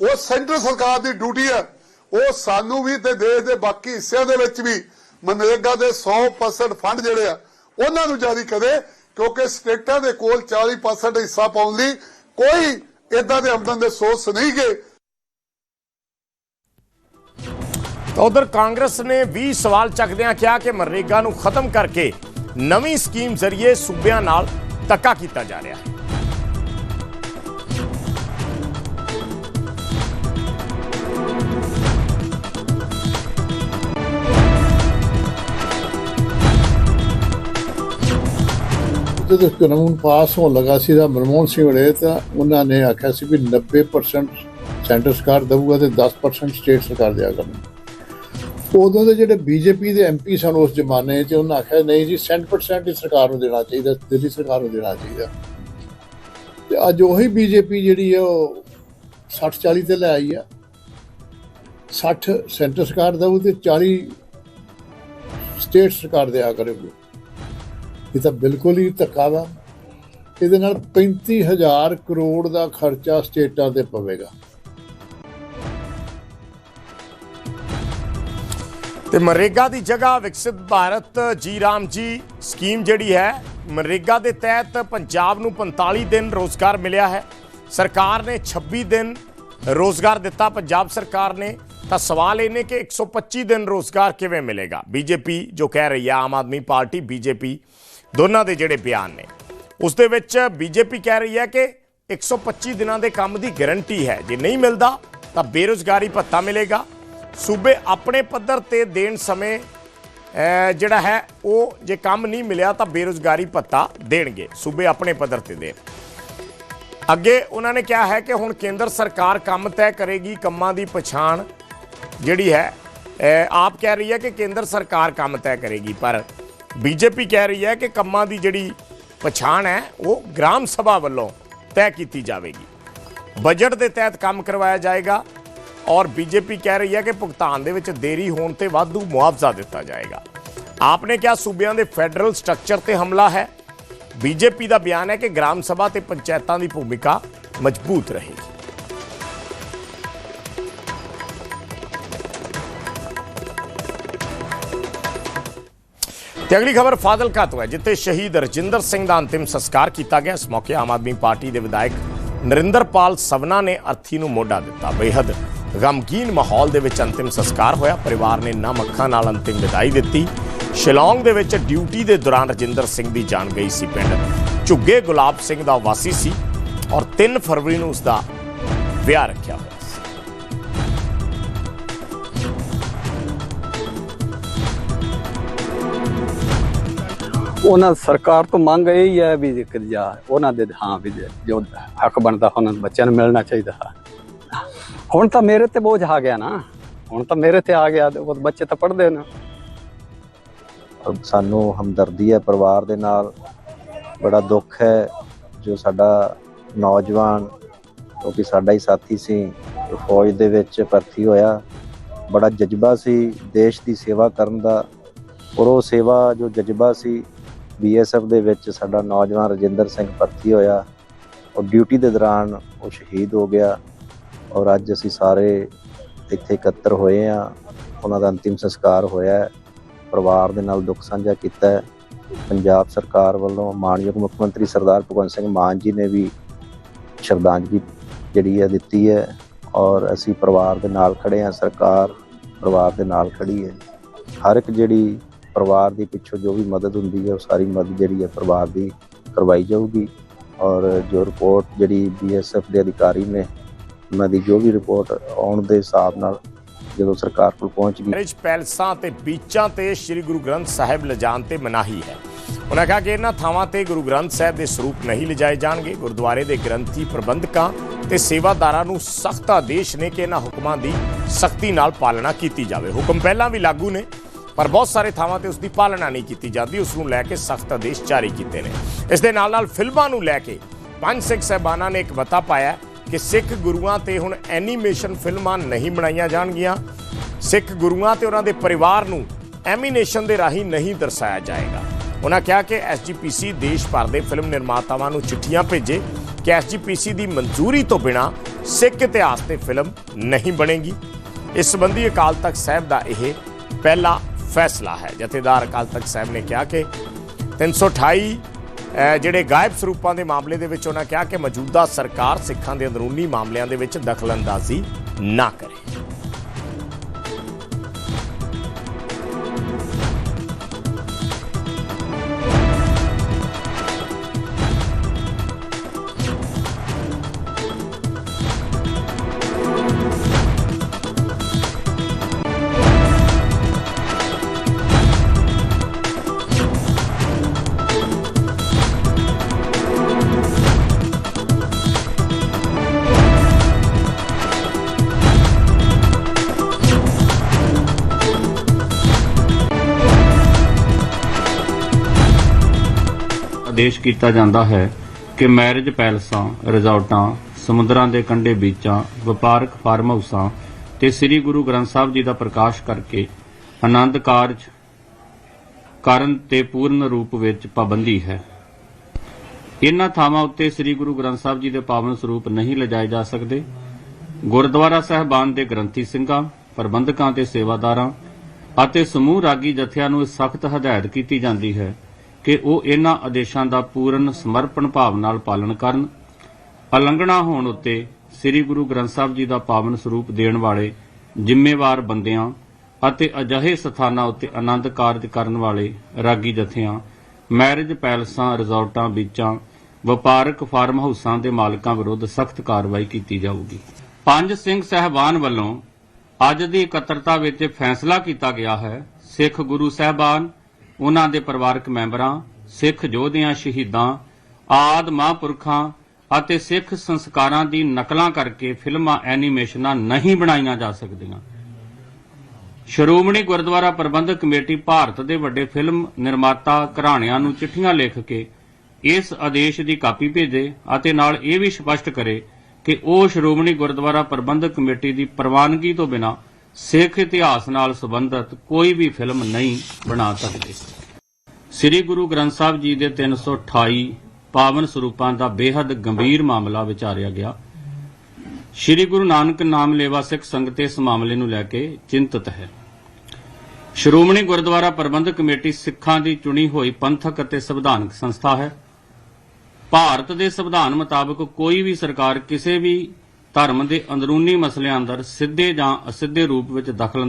ਉਹ ਸੈਂਟਰ ਸਰਕਾਰ ਦੀ ਡਿਊਟੀ ਹੈ। ਉਹ ਸਾਨੂੰ ਵੀ ਤੇ ਦੇਸ਼ ਦੇ ਬਾਕੀ ਹਿੱਸਿਆਂ ਦੇ ਵਿੱਚ ਵੀ ਮਨਰੇਗਾ ਦੇ 100% ਫੰਡ ਜਿਹੜੇ ਆ, ਉਹਨਾਂ ਨੂੰ ਜਾਰੀ ਕਰੇ ਕਿਉਂਕਿ ਸਟੇਟਾਂ ਦੇ ਕੋਲ 40% ਹਿੱਸਾ ਪਾਉਣ ਲਈ ਕੋਈ ਇਦਾਂ ਦੇ ਆਮਦਨ ਦੇ ਸੋਰਸ ਨਹੀਂ ਗਏ ਉਧਰ ਕਾਂਗਰਸ ਨੇ ਵੀ ਸਵਾਲ ਚੱਕਦਿਆਂ ਕਿਹਾ ਕਿ ਮਨਰੇਗਾ ਨੂੰ ਖਤਮ ਕਰਕੇ ਨਵੀਂ ਸਕੀਮ ਜ਼ਰੀਏ ਸੂਬਿਆਂ ਨਾਲ ਧੱਕਾ ਕੀਤਾ ਜਾ ਰਿਹਾ ਹੈ। ਜਦੋਂ ਕਾਨੂੰਨ ਪਾਸ ਹੋਣ ਲੱਗਾ ਸੀ ਤਾਂ ਮਨਮੋਹਨ ਸਿੰਘ ਵੇਲੇ ਤਾਂ ਉਹਨਾਂ ਨੇ ਆਖਿਆ ਸੀ ਵੀ 90% ਸੈਂਟਰ ਸਰਕਾਰ ਦੇਊਗਾ ਤੇ 10% ਸਟੇਟ ਸਰਕਾਰ ਦਿਆ ਕਰਨੀ ਉਦੋਂ ਦੇ ਜਿਹੜੇ ਬੀਜੇਪੀ ਦੇ ਐਮਪੀ ਸਨ ਉਸ ਜ਼ਮਾਨੇ 'ਚ ਉਹਨਾਂ ਆਖਿਆ, ਨਹੀਂ ਜੀ 100% ਹੀ ਸਰਕਾਰ ਨੂੰ ਦੇਣਾ ਚਾਹੀਦਾ, ਦਿੱਲੀ ਸਰਕਾਰ ਨੂੰ ਦੇਣਾ ਚਾਹੀਦਾ। ਤੇ ਅੱਜ ਉਹੀ ਬੀਜੇਪੀ ਜਿਹੜੀ ਹੈ ਉਹ 60 40 ਤੇ ਲੈ ਆਈ ਆ। 60 ਸੈਂਟਰ ਸਰਕਾਰ ਦੇਊ ਤੇ 40 ਸਟੇਟ ਸਰਕਾਰ ਦਿਆ ਕਰੇਗੀ। ਇਹ ਤਾਂ ਬਿਲਕੁਲ ਹੀ ਧੱਕਾ ਵਾ। ਇਹਦੇ ਨਾਲ 35000 ਕਰੋੜ ਦਾ ਖਰਚਾ ਸਟੇਟਾਂ ਤੇ ਪਵੇਗਾ। ਤੇ ਮਨਰੇਗਾ ਦੀ ਜਗ੍ਹਾ ਵਿਕਸਿਤ ਭਾਰਤ, ਜੀ ਰਾਮ ਜੀ, ਸਕੀਮ ਜਿਹੜੀ ਹੈ ਮਨਰੇਗਾ ਦੇ ਤਹਿਤ ਪੰਜਾਬ ਨੂੰ 45 ਦਿਨ ਰੋਜ਼ਗਾਰ ਮਿਲਿਆ ਹੈ। ਸਰਕਾਰ ਨੇ 26 ਦਿਨ ਰੋਜ਼ਗਾਰ ਦਿੱਤਾ, ਪੰਜਾਬ ਸਰਕਾਰ ਨੇ। ਤਾਂ ਸਵਾਲ ਇਹ ਨੇ ਕਿ 125 ਦਿਨ ਰੋਜ਼ਗਾਰ ਕਿਵੇਂ ਮਿਲੇਗਾ? ਬੀਜੇਪੀ ਜੋ ਕਹਿ ਰਹੀ ਹੈ ਆਮ ਆਦਮੀ ਪਾਰਟੀ, ਬੀਜੇਪੀ। ਦੋਨਾਂ ਦੇ ਜਿਹੜੇ ਬਿਆਨ ਨੇ। ਉਸ ਦੇ ਵਿੱਚ ਬੀਜੇਪੀ ਕਹਿ ਰਹੀ ਹੈ ਕਿ 125 ਦਿਨਾਂ ਦੇ ਕੰਮ ਦੀ ਗਾਰੰਟੀ ਹੈ। ਜੇ ਨਹੀਂ ਮਿਲਦਾ, ਤਾਂ ਬੇਰੁਜ਼ਗਾਰੀ ਭੱਤਾ ਮਿਲੇਗਾ। ਸੂਬੇ ਆਪਣੇ ਪੱਧਰ ਤੇ ਦੇਣ ਸਮੇਂ ਜਿਹੜਾ ਹੈ, ਉਹ ਜੇ ਕੰਮ ਨਹੀਂ ਮਿਲਿਆ, ਤਾਂ ਬੇਰੁਜ਼ਗਾਰੀ ਭੱਤਾ ਦੇਣਗੇ। ਸੂਬੇ ਆਪਣੇ ਪੱਧਰ ਤੇ ਦੇਣ। ਅੱਗੇ ਉਹਨਾਂ ਨੇ ਕਿਹਾ ਹੈ ਕਿ ਹੁਣ ਕੇਂਦਰ ਸਰਕਾਰ ਕੰਮ ਤੈਅ ਕਰੇਗੀ ਕੰਮਾਂ ਦੀ ਪਛਾਣ ਜਿਹੜੀ ਹੈ ਆਪ ਕਹਿ ਰਹੀ ਹੈ ਕਿ ਕੇਂਦਰ ਸਰਕਾਰ ਕੰਮ ਤੈਅ ਕਰੇਗੀ, ਪਰ ਬੀਜੇਪੀ ਕਹਿ ਰਹੀ ਹੈ ਕਿ ਕੰਮਾਂ ਦੀ ਜਿਹੜੀ ਪਛਾਣ ਹੈ, ਉਹ ਗ੍ਰਾਮ ਸਭਾ ਵੱਲੋਂ ਤੈਅ ਕੀਤੀ ਜਾਵੇਗੀ। ਬਜਟ ਦੇ ਤਹਿਤ ਕੰਮ ਕਰਵਾਇਆ ਜਾਏਗਾ ਔਰ ਬੀਜੇਪੀ ਕਹਿ ਰਹੀ ਹੈ ਕਿ ਭੁਗਤਾਨ ਦੇ ਵਿੱਚ ਦੇਰੀ ਹੋਣ ਤੇ ਵਾਧੂ ਮੁਆਵਜ਼ਾ ਦਿੱਤਾ ਜਾਏਗਾ। ਆਪਨੇ ਕਿਹਾ ਸੂਬਿਆਂ ਦੇ ਫੈਡਰਲ ਸਟਰਕਚਰ ਤੇ ਹਮਲਾ ਹੈ? ਬੀਜੇਪੀ ਦਾ ਬਿਆਨ ਹੈ ਕਿ ਗ੍ਰਾਮ ਸਭਾ ਤੇ ਪੰਚਾਇਤਾਂ ਦੀ ਭੂਮਿਕਾ ਮਜ਼ਬੂਤ ਰਹੇਗੀ। ਤੇ ਅਗਲੀ ਖਬਰ ਫਾਜ਼ਿਲਕਾ ਤੋਂ ਹੈ, ਜਿੱਥੇ ਸ਼ਹੀਦ ਰਜਿੰਦਰ ਸਿੰਘ ਦਾ ਅੰਤਿਮ ਸੰਸਕਾਰ ਕੀਤਾ ਗਿਆ। ਇਸ ਮੌਕੇ ਆਮ ਆਦਮੀ ਪਾਰਟੀ ਦੇ ਵਿਧਾਇਕ ਨਰਿੰਦਰਪਾਲ ਸਵਨਾ ਨੇ ਅਰਥੀ ਨੂੰ ਮੋਢਾ ਦਿੱਤਾ। ਬੇਹੱਦ ਗਮਗੀਨ ਮਾਹੌਲ ਦੇ ਵਿੱਚ ਅੰਤਿਮ ਸੰਸਕਾਰ ਹੋਇਆ। ਪਰਿਵਾਰ ਨੇ ਨਮ ਅੱਖਾਂ ਨਾਲ ਅੰਤਿਮ ਵਿਦਾਈ ਦਿੱਤੀ। ਸ਼ਿਲੌਂਗ ਦੇ ਵਿੱਚ ਡਿਊਟੀ ਦੇ ਦੌਰਾਨ ਰਜਿੰਦਰ ਸਿੰਘ ਦੀ ਜਾਨ ਗਈ ਸੀ ਪਿੰਡ। ਝੁੱਗੇ ਗੁਲਾਬ ਸਿੰਘ ਦਾ ਵਾਸੀ ਸੀ ਔਰ 3 ਫਰਵਰੀ ਨੂੰ ਉਸ ਦਾ ਵਿਆਹ ਰੱਖਿਆ ਹੋਇਆ। ਉਹਨਾਂ ਸਰਕਾਰ ਤੋਂ ਮੰਗ ਇਹ ਹੀ ਹੈ ਵੀ ਜ਼ਿਕਰ ਜਾ ਉਹਨਾਂ ਦੇ ਹਾਂ ਵੀ ਜੋ ਹੱਕ ਬਣਦਾ ਉਹਨਾਂ ਨੂੰ ਬੱਚਿਆਂ ਨੂੰ ਮਿਲਣਾ ਚਾਹੀਦਾ। ਹੁਣ ਤਾਂ ਮੇਰੇ ਤੇ ਬੋਝ ਆ ਗਿਆ ਨਾ। ਹੁਣ ਤਾਂ ਮੇਰੇ ਤੇ ਆ ਗਿਆ ਉਹ ਬੱਚੇ ਤਾਂ ਪੜ੍ਹਦੇ ਨੇ। ਸਾਨੂੰ ਹਮਦਰਦੀ ਹੈ ਪਰਿਵਾਰ ਦੇ ਨਾਲ। ਬੜਾ ਦੁੱਖ ਹੈ ਜੋ ਸਾਡਾ ਨੌਜਵਾਨ ਕਿਉਂਕਿ ਸਾਡਾ ਹੀ ਸਾਥੀ ਸੀ ਜੋ ਫੌਜ ਦੇ ਵਿੱਚ ਭਰਤੀ ਹੋਇਆ। ਬੜਾ ਜਜ਼ਬਾ ਸੀ ਦੇਸ਼ ਦੀ ਸੇਵਾ ਕਰਨ ਦਾ। ਔਰ ਉਹ ਸੇਵਾ ਜੋ ਜਜ਼ਬਾ ਸੀ ਬੀਐਸਐਫ ਦੇ ਵਿੱਚ ਸਾਡਾ ਨੌਜਵਾਨ ਰਜਿੰਦਰ ਸਿੰਘ ਭਰਤੀ ਹੋਇਆ। ਔਰ ਡਿਊਟੀ ਦੇ ਦੌਰਾਨ ਉਹ ਸ਼ਹੀਦ ਹੋ ਗਿਆ ਔਰ ਅੱਜ ਅਸੀਂ ਸਾਰੇ ਇੱਥੇ ਇਕੱਤਰ ਹੋਏ ਆ ਉਹਨਾਂ ਦਾ ਅੰਤਿਮ ਸੰਸਕਾਰ ਹੋਇਆ ਪਰਿਵਾਰ ਦੇ ਨਾਲ ਦੁੱਖ ਸਾਂਝਾ ਕੀਤਾ ਹੈ। ਪੰਜਾਬ ਸਰਕਾਰ ਵੱਲੋਂ ਮਾਨਯੋਗ ਮੁੱਖ ਮੰਤਰੀ ਸਰਦਾਰ ਭਗਵੰਤ ਸਿੰਘ ਮਾਨ ਜੀ ਨੇ ਵੀ ਸ਼ਰਧਾਂਜਲੀ ਜਿਹੜੀ ਹੈ ਦਿੱਤੀ ਹੈ ਔਰ ਅਸੀਂ ਪਰਿਵਾਰ ਦੇ ਨਾਲ ਖੜੇ ਹਾਂ। ਸਰਕਾਰ ਪਰਿਵਾਰ ਦੇ ਨਾਲ ਖੜੀ ਹੈ। ਹਰ ਇੱਕ ਜਿਹੜੀ ਪਰਿਵਾਰ ਦੀ ਪਿੱਛੋਂ ਜੋ ਵੀ ਮਦਦ ਹੁੰਦੀ ਹੈ, ਉਹ ਸਾਰੀ ਮਦਦ ਜਿਹੜੀ ਹੈ ਪਰਿਵਾਰ ਦੀ ਕਰਵਾਈ ਜਾਊਗੀ। ਔਰ ਜੋ ਰਿਪੋਰਟ ਜਿਹੜੀ ਬੀਐਸਐਫ ਦੇ ਅਧਿਕਾਰੀ ਨੇ, ਉਹਨਾਂ ਦੀ ਜੋ ਵੀ ਰਿਪੋਰਟ ਆਉਣ ਦੇ ਹਿਸਾਬ ਨਾਲ ਜਦੋਂ ਸਰਕਾਰ ਕੋਲ ਪਹੁੰਚ ਗਈ। ਮੈਰਿਜ ਪੈਲਸਾਂ ਤੇ ਬੀਚਾਂ ਤੇ ਸ੍ਰੀ ਗੁਰੂ ਗ੍ਰੰਥ ਸਾਹਿਬ ਲਿਜਾਣ ਤੇ ਮਨਾਹੀ ਹੈ। ਉਹਨਾਂ ਕਿਹਾ ਕਿ ਇਹਨਾਂ ਥਾਵਾਂ ਤੇ ਗੁਰੂ ਗ੍ਰੰਥ ਸਾਹਿਬ ਦੇ ਸਰੂਪ ਨਹੀਂ ਲਿਜਾਏ ਜਾਣਗੇ। ਗੁਰਦੁਆਰੇ ਦੇ ਗ੍ਰੰਥੀ ਪ੍ਰਬੰਧਕਾਂ ਤੇ ਸੇਵਾਦਾਰਾਂ ਨੂੰ ਸਖਤ ਆਦੇਸ਼ ਨੇ ਕਿ ਇਹਨਾਂ ਹੁਕਮਾਂ ਦੀ ਸਖਤੀ ਨਾਲ ਪਾਲਣਾ ਕੀਤੀ ਜਾਵੇ। ਹੁਕਮ ਪਹਿਲਾਂ ਵੀ ਲਾਗੂ ਨੇ ਪਰ ਬਹੁਤ ਸਾਰੇ ਥਾਵਾਂ ਤੇ ਉਸ ਦੀ ਪਾਲਣਾ ਨਹੀਂ ਕੀਤੀ ਜਾਂਦੀ ਉਸ ਨੂੰ ਲੈ ਕੇ ਸਖਤ ਆਦੇਸ਼ ਜਾਰੀ ਕੀਤੇ ਨੇ। ਇਸ ਦੇ ਨਾਲ ਨਾਲ ਫਿਲਮਾਂ ਨੂੰ ਲੈ ਕੇ ਪੰਜ ਸਿੱਖ ਸਹਿਬਾਨਾਂ ਨੇ ਇੱਕ ਮਤਾ ਪਾਇਆ ਕਿ ਸਿੱਖ ਗੁਰੂਆਂ ਤੇ ਹੁਣ ਐਨੀਮੇਸ਼ਨ ਫਿਲਮਾਂ ਨਹੀਂ ਬਣਾਈਆਂ ਜਾਣਗੀਆਂ। ਸਿੱਖ ਗੁਰੂਆਂ ਤੇ ਉਹਨਾਂ ਦੇ ਪਰਿਵਾਰ ਨੂੰ ਐਮੀਨੇਸ਼ਨ ਦੇ ਰਾਹੀਂ ਨਹੀਂ ਦਰਸਾਇਆ ਜਾਏਗਾ। ਉਹਨਾਂ ਕਿਹਾ ਕਿ ਐਸਜੀਪੀਸੀ ਦੇਸ਼ ਭਰ ਦੇ ਫਿਲਮ ਨਿਰਮਾਤਾਵਾਂ ਨੂੰ ਚਿੱਠੀਆਂ ਭੇਜੇ ਕਿ ਐਸਜੀਪੀਸੀ ਦੀ ਮਨਜ਼ੂਰੀ ਤੋਂ ਬਿਨਾ ਸਿੱਖ ਇਤਿਹਾਸ ਤੇ ਫਿਲਮ ਨਹੀਂ ਬਣੇਗੀ। ਇਸ ਸੰਬੰਧੀ ਅਕਾਲ ਤਖਤ ਸਾਹਿਬ ਦਾ ਇਹ ਪਹਿਲਾ ਫੈਸਲਾ ਹੈ। ਜਥੇਦਾਰ ਅਕਾਲ ਤਖਤ ਸਾਹਿਬ ਨੇ ਕਿਹਾ ਕਿ 328 ਅਹ, ਜਿਹੜੇ ਗਾਇਬ ਸਰੂਪਾਂ ਦੇ ਮਾਮਲੇ ਦੇ ਵਿੱਚ ਉਹਨਾਂ ਕਿਹਾ ਕਿ ਮੌਜੂਦਾ ਸਰਕਾਰ ਸਿੱਖਾਂ ਦੇ ਅੰਦਰੂਨੀ ਮਾਮਲਿਆਂ ਦੇ ਵਿੱਚ ਦਖਲਅੰਦਾਜ਼ੀ ਨਾ ਕਰੇ। ਪੇਸ਼ ਕੀਤਾ ਜਾਂਦਾ ਹੈ ਕਿ ਮੈਰਿਜ ਪੈਲਸਾਂ, ਰਿਜ਼ੋਰਟਾਂ, ਸਮੁੰਦਰਾਂ ਦੇ ਕੰਢੇ ਬੀਚਾਂ, ਵਪਾਰਕ ਫਾਰਮ ਹਾਊਸਾਂ ਤੇ ਸ੍ਰੀ ਗੁਰੂ ਗ੍ਰੰਥ ਸਾਹਿਬ ਜੀ ਦਾ ਪ੍ਰਕਾਸ਼ ਕਰਕੇ ਆਨੰਦ ਕਾਰਜ ਕਰਨ ਤੇ ਪੂਰਨ ਰੂਪ ਵਿੱਚ ਪਾਬੰਦੀ ਹੈ। ਇਨ੍ਹਾਂ ਥਾਵਾਂ ਉੱਤੇ ਸ੍ਰੀ ਗੁਰੂ ਗ੍ਰੰਥ ਸਾਹਿਬ ਜੀ ਦੇ ਪਾਵਨ ਸਰੂਪ ਨਹੀਂ ਲਿਜਾਏ ਜਾ ਸਕਦੇ। ਗੁਰਦੁਆਰਾ ਸਾਹਿਬਾਨ ਦੇ ਗ੍ਰੰਥੀ ਸਿੰਘਾਂ, ਪ੍ਰਬੰਧਕਾਂ ਤੇ ਸੇਵਾਦਾਰਾਂ ਅਤੇ ਸਮੂਹ ਰਾਗੀ ਜਥਿਆਂ ਨੂੰ ਸਖਤ ਹਦਾਇਤ ਕੀਤੀ ਜਾਂਦੀ ਹੈ ਕਿ ਉਹ ਇਹਨਾਂ ਆਦੇਸ਼ਾਂ ਦਾ ਪੂਰਨ ਸਮਰਪਣ ਭਾਵ ਨਾਲ ਪਾਲਣ ਕਰਨ। ਉਲੰਘਣਾ ਹੋਣ ਉੱਤੇ ਸ੍ਰੀ ਗੁਰੂ ਗ੍ਰੰਥ ਸਾਹਿਬ ਜੀ ਦਾ ਪਾਵਨ ਸਰੂਪ ਦੇਣ ਵਾਲੇ ਜ਼ਿੰਮੇਵਾਰ ਬੰਦਿਆਂ ਅਤੇ ਅਜਿਹੇ ਸਥਾਨਾਂ ਉੱਤੇ ਆਨੰਦ ਕਾਰਜ ਕਰਨ ਵਾਲੇ ਰਾਗੀ ਜਥਿਆਂ, ਮੈਰਿਜ ਪੈਲਸਾਂ, ਰਿਜ਼ੋਰਟਾਂ ਬੀਚਾਂ, ਵਪਾਰਕ ਫਾਰਮ ਹਾਊਸਾਂ ਦੇ ਮਾਲਕਾਂ ਵਿਰੁੱਧ ਸਖਤ ਕਾਰਵਾਈ ਕੀਤੀ ਜਾਊਗੀ। ਪੰਜ ਸਿੰਘ ਸਹਿਬਾਨ ਵੱਲੋਂ ਅੱਜ ਦੀ ਇਕੱਤਰਤਾ ਵਿੱਚ ਫੈਸਲਾ ਕੀਤਾ ਗਿਆ ਹੈ। ਸਿੱਖ ਗੁਰੂ ਸਹਿਬਾਨ ਉਹਨਾਂ ਦੇ ਪਰਿਵਾਰਕ ਮੈਂਬਰਾਂ, ਸਿੱਖ ਯੋਧਿਆਂ, ਸ਼ਹੀਦਾਂ, ਆਦ ਮਹਾਂਪੁਰਖਾਂ ਅਤੇ ਸਿੱਖ ਸੰਸਕਾਰਾਂ ਦੀ ਨਕਲਾਂ ਕਰਕੇ ਫਿਲਮਾਂ, ਐਨੀਮੇਸ਼ਨਾਂ ਨਹੀਂ ਬਣਾਈਆਂ ਜਾ ਸਕਦੀਆਂ। ਸ਼੍ਰੋਮਣੀ ਗੁਰਦੁਆਰਾ ਪ੍ਰਬੰਧਕ ਕਮੇਟੀ ਭਾਰਤ ਦੇ ਵੱਡੇ ਫਿਲਮ ਨਿਰਮਾਤਾ ਘਰਾਣਿਆਂ ਨੂੰ ਚਿੱਠੀਆਂ ਲਿਖ ਕੇ ਇਸ ਆਦੇਸ਼ ਦੀ ਕਾਪੀ ਭੇਜੇ ਅਤੇ ਨਾਲ ਇਹ ਵੀ ਸਪਸ਼ਟ ਕਰੇ ਕਿ ਉਹ ਸ਼੍ਰੋਮਣੀ ਗੁਰਦੁਆਰਾ ਪ੍ਰਬੰਧਕ ਕਮੇਟੀ ਦੀ ਪ੍ਰਵਾਨਗੀ ਤੋਂ ਬਿਨਾਂ ਸਿੱਖ ਇਤਿਹਾਸ ਨਾਲ ਸੰਬੰਧਿਤ ਕੋਈ ਵੀ ਫਿਲਮ ਨਹੀਂ ਬਣਾ ਸਕਦੇ। ਸ੍ਰੀ ਗੁਰੂ ਗ੍ਰੰਥ ਸਾਹਿਬ ਜੀ ਦੇ 328 ਪਾਵਨ ਸਰੂਪਾਂ ਦਾ ਬੇहद ਗੰਭੀਰ ਮਾਮਲਾ ਵਿਚਾਰਿਆ ਗਿਆ। ਸ੍ਰੀ ਗੁਰੂ ਨਾਨਕ ਨਾਮ ਲੇਵਾ ਸਿੱਖ ਸੰਗਤ ਇਸ ਮਾਮਲੇ ਨੂੰ ਲੈ ਕੇ ਚਿੰਤਤ ਹੈ। ਸ਼੍ਰੋਮਣੀ ਗੁਰਦੁਆਰਾ ਪ੍ਰਬੰਧਕ ਕਮੇਟੀ ਸਿੱਖਾਂ ਦੀ ਚੁਣੀ ਹੋਈ ਪੰਥਕ ਅਤੇ ਸੰਵਿਧਾਨਕ ਸੰਸਥਾ ਹੈ। ਭਾਰਤ ਦੇ ਸੰਵਿਧਾਨ ਮੁਤਾਬਕ ਕੋਈ ਵੀ ਸਰਕਾਰ ਕਿਸੇ ਵੀ ਧਰਮ ਦੇ ਅੰਦਰੂਨੀ ਮਸਲਿਆਂ ਅੰਦਰ ਸਿੱਧੇ ਜਾਂ ਅਸਿੱਧੇ ਰੂਪ ਵਿੱਚ ਦਖਲ